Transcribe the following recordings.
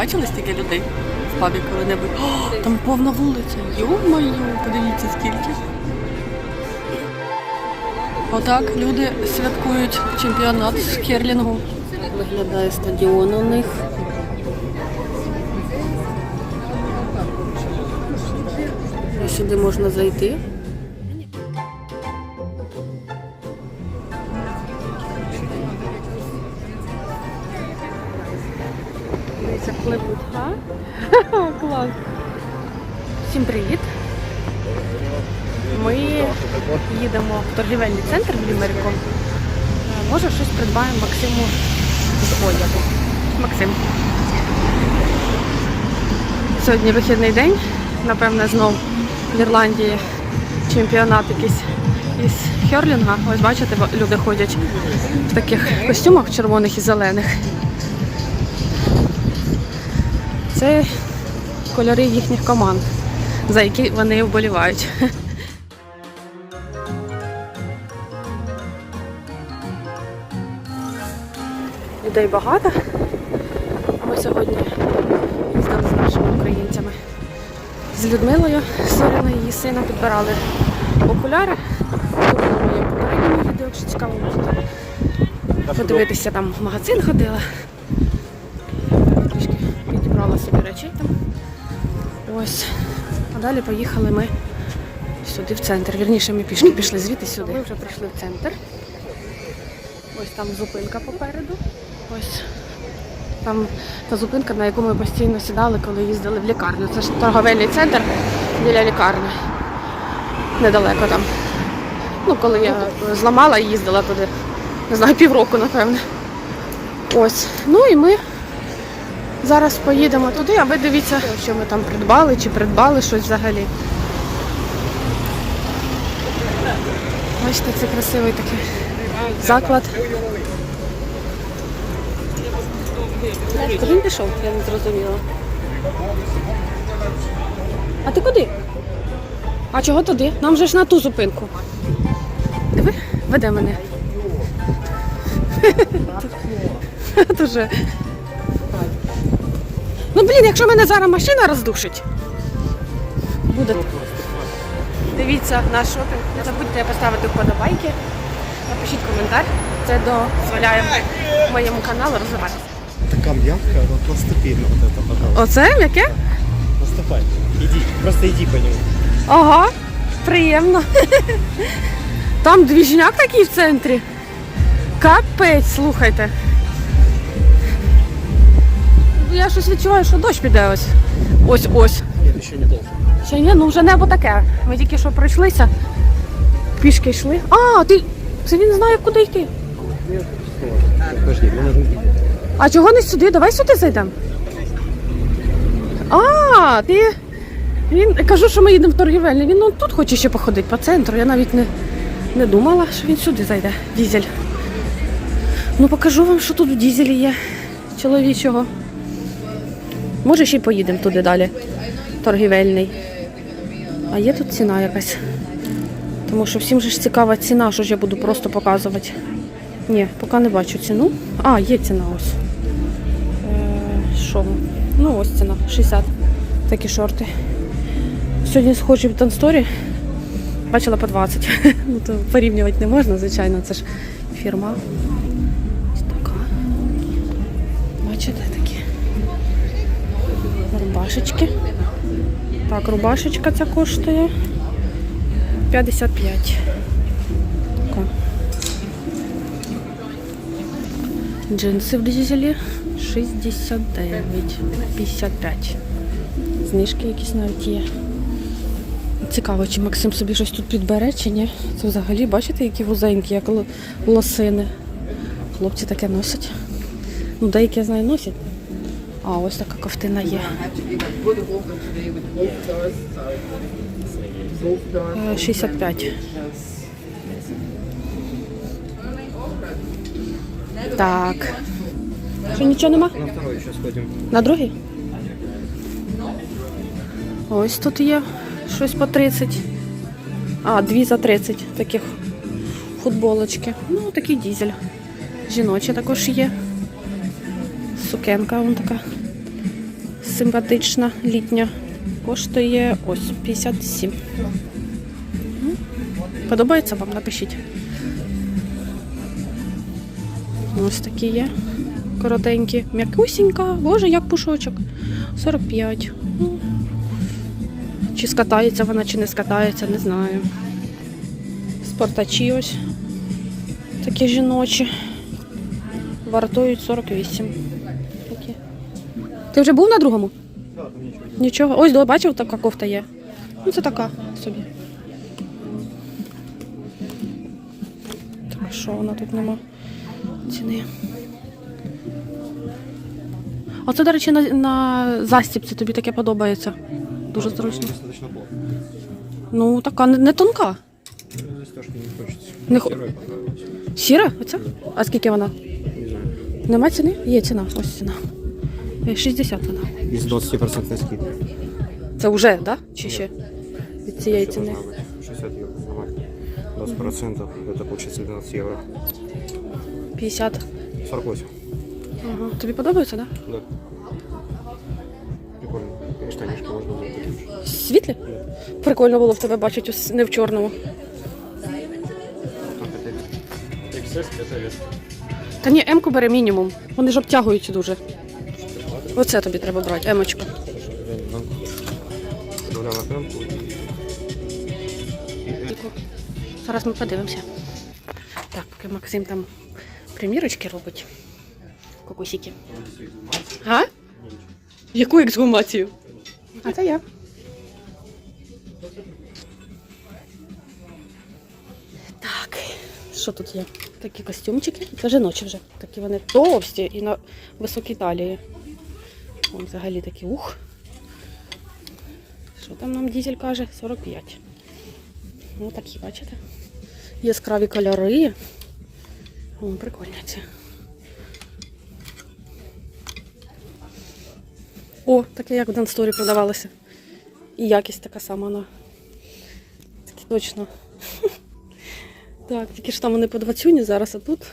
Бачили стільки людей в пабі коли-небудь? О, там повна вулиця. Йо-моє, подивіться скільки. Отак люди святкують чемпіонат з керлінгу. Виглядає стадіон у них. Сюди можна зайти. Дивіться, пливуть, га? Клас. Всім привіт. Ми їдемо в торгівельний центр в Лімерику. Е, Може, щось придбаємо Максиму з одягу. Максим. Сьогодні вихідний день. Напевне, знов в Ірландії чемпіонат якийсь із херлінга. Ось бачите, люди ходять в таких костюмах червоних і зелених. Це кольори їхніх команд, за які вони вболівають. Людей багато. Ми сьогодні їздили з нашими українцями. З Людмилою Зоріною, її сина підбирали окуляри. Думаю, моє попередньому відео, якщо цікаво, можете подивитися там в магазин ходила. Ось. А далі поїхали ми сюди в центр. Вірніше, ми пішки пішли звідти сюди. Ми вже прийшли в центр. Ось там зупинка попереду. Ось там та зупинка, на яку ми постійно сідали, коли їздили в лікарню. Це ж торговельний центр біля лікарні. Недалеко там. Ну, коли я зламала і їздила туди, не знаю, півроку, напевне. Ось. Ну і ми зараз поїдемо туди, а ви дивіться, що ми там придбали чи придбали щось взагалі. Бачите, це красивий такий заклад. Куди він пішов? Я не зрозуміла. А ти куди? А чого туди? Нам же ж на ту зупинку. Диви, веде мене. Дуже. Ну блін, якщо мене зараз машина роздушить. Буде. Дивіться наш шопінг. Не забудьте поставити вподобайки. Напишіть коментар. Це дозволяє моєму каналу розвиватися. Така м'явка, на вот это. Оце яке? Наступай. Иди, просто иди по нему. Ага, приємно. Там двіжняк такий в центрі. Капець, слухайте. Я щось відчуваю, що дощ піде ось. Ось ось. Нет, еще не должен. Ще ні, ну вже небо таке. Ми тільки що пройшлися. Пішки йшли. А, ти. Це він знає, куди йти. А чого не сюди? Давай сюди зайдемо. А, ти. Він кажу, що ми їдемо в торгівельний. Він ну, тут хоче ще походити по центру. Я навіть не, не думала, що він сюди зайде. Дізель. Ну покажу вам, що тут в дізелі є чоловічого. Може, ще й поїдемо туди далі. Торгівельний. А є тут ціна якась. Тому що всім же ж цікава ціна, що ж я буду просто показувати. Ні, поки не бачу ціну. А, є ціна ось. Е, Що? Ну, ось ціна. 60. Такі шорти. Сьогодні схожі в Тансторі. Бачила по 20. ну, то порівнювати не можна, звичайно, це ж фірма. Рубашечки. Так, рубашечка ця коштує 55. Така. Джинси в дизелі 69, 55. Знижки якісь навіть є. Цікаво, чи Максим собі щось тут підбере, чи ні. Це взагалі, бачите, які вузенькі, як лосини. Хлопці таке носять. Ну, деякі я знаю носять. А, ось така ковтина є. Е, 65. Так. Що нічого нема? На второй еще сходим. На другий? Ось тут є щось по 30. А, дві за 30 таких футболочки. Ну, такий дізель. Жіночі також є. Сукенка вон така. Симпатична літня. Коштує ось 57. Ну, Подобається вам? Напишіть. Ось такі є. Коротенькі. М'якусінька. Боже, як пушочок. 45. Ну, Чи скатається вона, чи не скатається, не знаю. Спортачі ось. Такі жіночі. Вартують 48. Ти вже був на другому? Нічого. Ось до бачив, така кофта є. Ну, це така собі. Так, що вона тут нема ціни. Оце, до речі, на, на застіпці тобі таке подобається. Дуже зручно. Ну, така не, не тонка. Не хочется. Не хо- Серой понравилось. Сіра? Оця? А скільки вона? Нема ціни? Є ціна. Ось ціна. Е, 60 вона. Без 20% скидки. Це вже, так? Да? Чи ще? Від цієї Всё ціни. должно быть. 60 евро. Нормально. 20% это получится 12 евро. 50. 48. Ага. Тобі подобається, так? Да? Да. Прикольно. И штанишки можно было такие же. Світлі? Прикольно було в тебе бачити ось не в чорному. Там это XS, это S. Та ні, М-ку бери мінімум. Вони ж обтягують дуже. Оце тобі треба брати, Емочку. Зараз ми подивимося. Так, поки Максим там примірочки робить. Кокусики. А? Яку ексгумацію? А це я. Так, що тут є? Такі костюмчики. Це жіночі вже. Такі вони товсті і на високій талії. Вон взагалі такі ух. Що там нам дізель каже? 45. Ну такі, бачите? Яскраві кольори. О, прикольні ці. О, таке як в Дансторі продавалося. І якість така сама на. Такі точно. Так, тільки ж там вони по 20 зараз, а тут.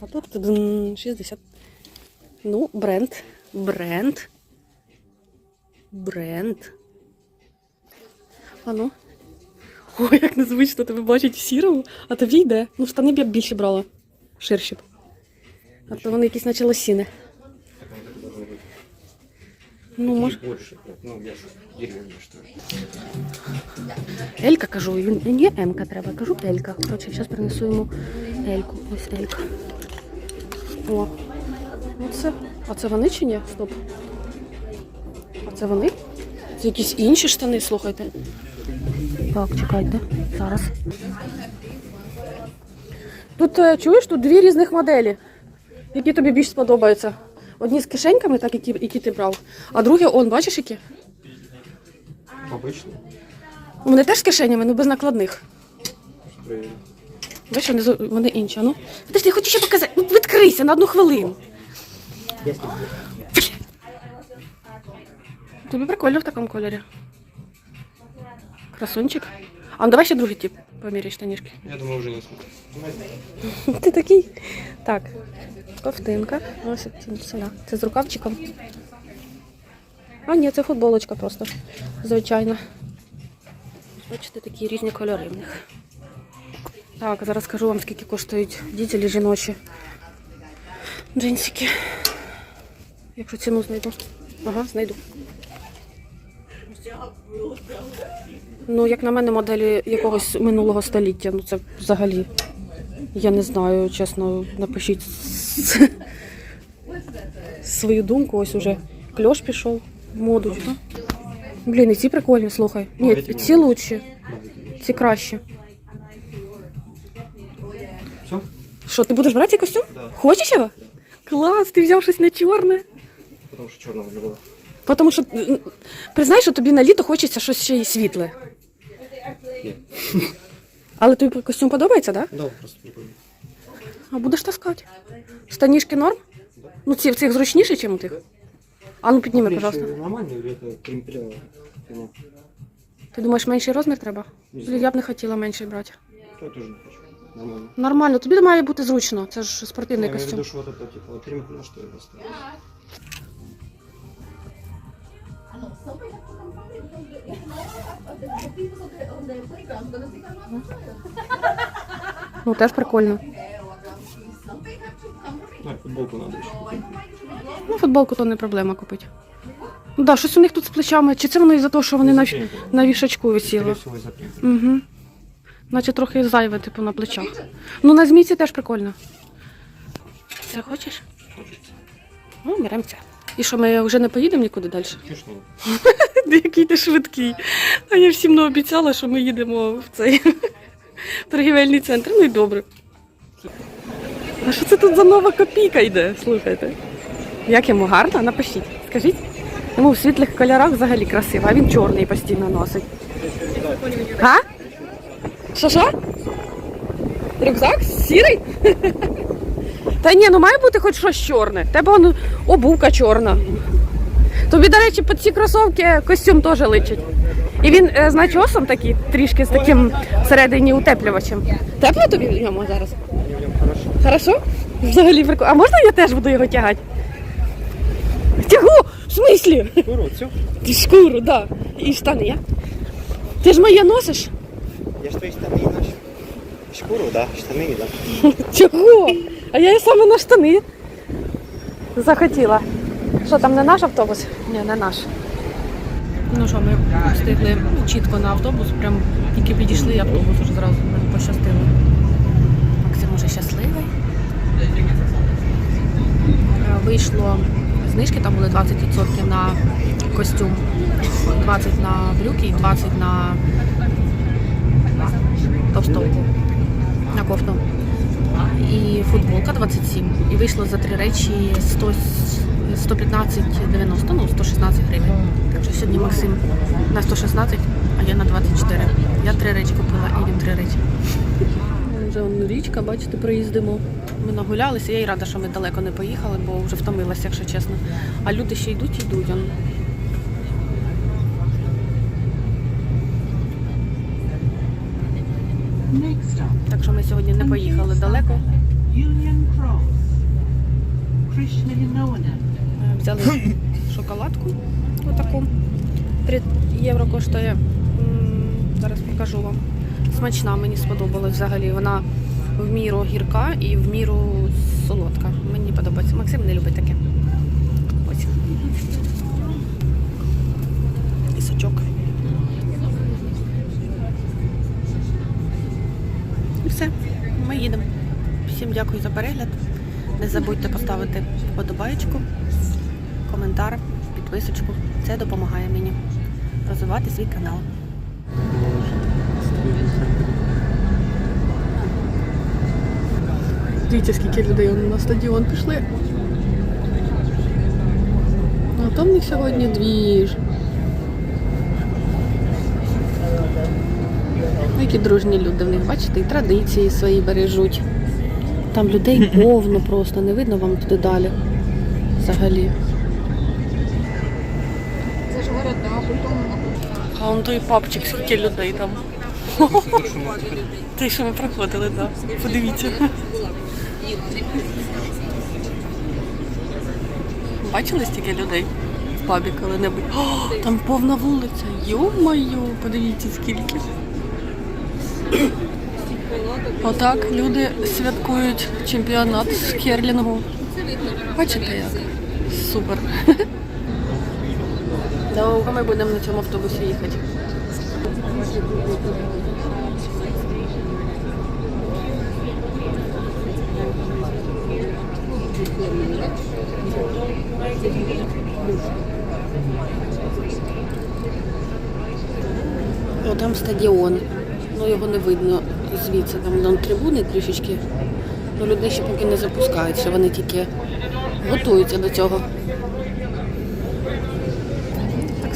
А тут тудун, 60. Ну, бренд. Бренд. Бренд. А ну. Ой, як незвично тебе бачить в сірому, а тобі йде. Ну, штани б я б більше брала. Ширші б. А то вони якісь наче лосіни. Ну, може. Елька кажу, він ні, Емка треба. Кажу Елька. Коротше, зараз принесу йому Ельку. Ось Елька. О. Оце. А це вони чи ні? Стоп. А це вони? Це якісь інші штани, слухайте. Так, чекайте. Зараз. Тут е, чуєш, тут дві різних моделі, які тобі більш сподобаються. Одні з кишеньками, так, які, які ти брав, а другі, он, бачиш які? Обычно. Вони теж з кишенями, ну без накладних. Бачиш, вони, вони інші. Ну, Подожди, я хочу ще показати. Ну, відкрийся на одну хвилину. Тобі прикольно в такому кольорі. Красунчик. А ну давай ще другий тип поміряй штанішки. Я думаю, уже не смог. Ти такий. Так, ковтинка. Ось це ціна. Це з рукавчиком. А, ні, це футболочка просто. Звичайна. Бачите, такі різні кольори в них. Так, зараз скажу вам, скільки коштують дітелі жіночі. Джинсики. Якщо ціну знайду. Ага, знайду. Ну, як на мене, моделі якогось минулого століття. Ну це взагалі. Я не знаю, чесно, напишіть свою думку. Ось уже кльош пішов в моду. Блін, і ці прикольні, слухай. Ні, ці лучші. Ці кращі. Що, ти будеш брати цей костюм? Хочеш його? Клас, ти взяв щось не чорне. Потому что черного не было. Тому що м, признай, що тобі на літо хочеться щось ще й світле. Нет. Але тобі костюм подобається, так? Да? Да, просто прикольно. А будеш таскати. Штанішки норм? Ну, ці в цих зручніші, ніж у тих? А ну підніми, пожалуйста. Нормально или это кремплевая? Ну, Ти думаєш, менший розмір треба? Блін, Я б не хотіла менший брати. я тоже не хочу. Нормально. Нормально, тобі має бути зручно. Це ж спортивний Я имею в костюм. виду, что вот это типа вот кремпля, что я поставил. Ну, теж прикольно. Футболку надо еще. Ну, футболку то не проблема купити. Ну да, щось у них тут з плечами. Чи це воно із-за того, що вони на, ві- на вішачку висіли? Угу. Наче трохи зайве, типу, на плечах. Ну, на змійці теж прикольно. Це хочеш? Ну, беремо це. І що, ми вже не поїдемо нікуди далі? Чушь не. Який ти швидкий. А я всім не обіцяла, що ми їдемо в цей торгівельний центр. Ну і добре. А що це тут за нова копійка йде? Слухайте. Як йому гарно? Напишіть. Скажіть. Йому в світлих кольорах взагалі красиво, а він чорний постійно носить. А? Що? Рюкзак сірий? Та ні, ну має бути хоч щось чорне. Тебе обувка чорна. Тобі, до речі, під ці кросовки костюм теж личить. І він е, з начосом такий, трішки з таким всередині утеплювачем. Тепло тобі в ньому зараз? Хорошо. Взагалі прикольно. А можна я теж буду його тягати? Тягу! В смислі? Шкуру, все. Ти шкуру, да. І штани. Ти ж моє носиш? Я ж твои штаны ношу. Шкуру, да, штаны, да. Чого? А я і саме на штани захотіла. Що там не наш автобус? Ні, не наш. Ну що, ми встигли чітко на автобус, прям тільки підійшли, автобус уже зразу мені пощастило. Максим уже щасливий. Е, Вийшло знижки, там були 20% на костюм, 20 на брюки і 20 на товстовку, на кофту. І футболка 27. І вийшло за три речі 100, 115,90, ну 116 гривень. Так що сьогодні Максим на 116, а я на 24. Я три речі купила і він три речі. Вже річка, бачите, проїздимо. Ми нагулялися, я й рада, що ми далеко не поїхали, бо вже втомилася, якщо чесно. А люди ще йдуть і йдуть. Он. Так що ми сьогодні не поїхали далеко. Union Cross. Krishna Yonana. Взяли шоколадку отаку. 3 євро коштує. Зараз покажу вам. Смачна, мені сподобалась взагалі. Вона в міру гірка і в міру солодка. Мені подобається. Максим не любить таке. Ось. І сочок. І все, ми їдемо. Всім дякую за перегляд. Не забудьте поставити вподобайку, коментар, підписочку. Це допомагає мені розвивати свій канал. Дивіться, скільки людей на стадіон пішли. А там в них сьогодні двіж. Які дружні люди в них, бачите, і традиції свої бережуть. Там людей повно просто, не видно вам туди далі. Взагалі. Це ж города, потім А он той папчик, скільки людей там. Те, що ми проходили, так. Подивіться. Бачили стільки людей в пабі коли-небудь? О, там повна вулиця. Йо-моє, подивіться скільки. Отак люди святкують чемпіонат з керлінгу. Бачите як? Супер. Довго ми будемо на цьому автобусі їхати. О, там стадіон. Ну його не видно звідси. Там, там трибуни трішечки. Ну, людей ще поки не запускають, ще вони тільки готуються до цього.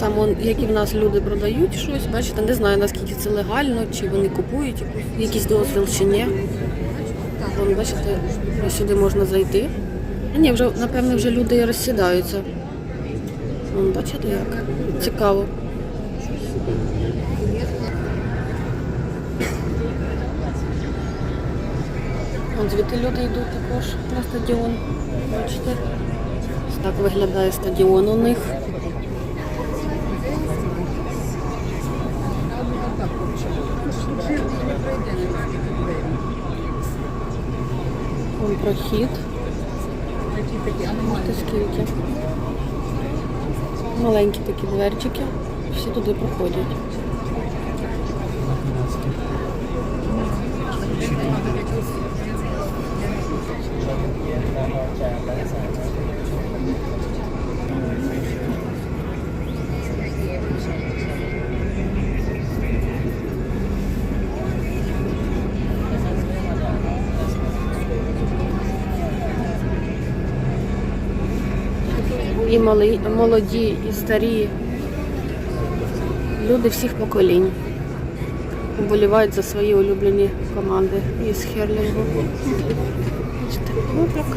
Само, як і в нас люди продають щось, бачите, не знаю наскільки це легально, чи вони купують якийсь дозвіл чи ні. Вон, бачите, сюди можна зайти. А ні, вже, напевно, вже люди розсідаються. Вон, бачите як? Цікаво. Вон звідти люди йдуть також на стадіон. Бачите? Так виглядає стадіон у них. Вон прохід. Ось скільки. Маленькі такі дверчики. Всі туди проходять. Мали, молоді, і старі. Люди всіх поколінь. Вболівають за свої улюблені команди із Херлінгу. Ну так.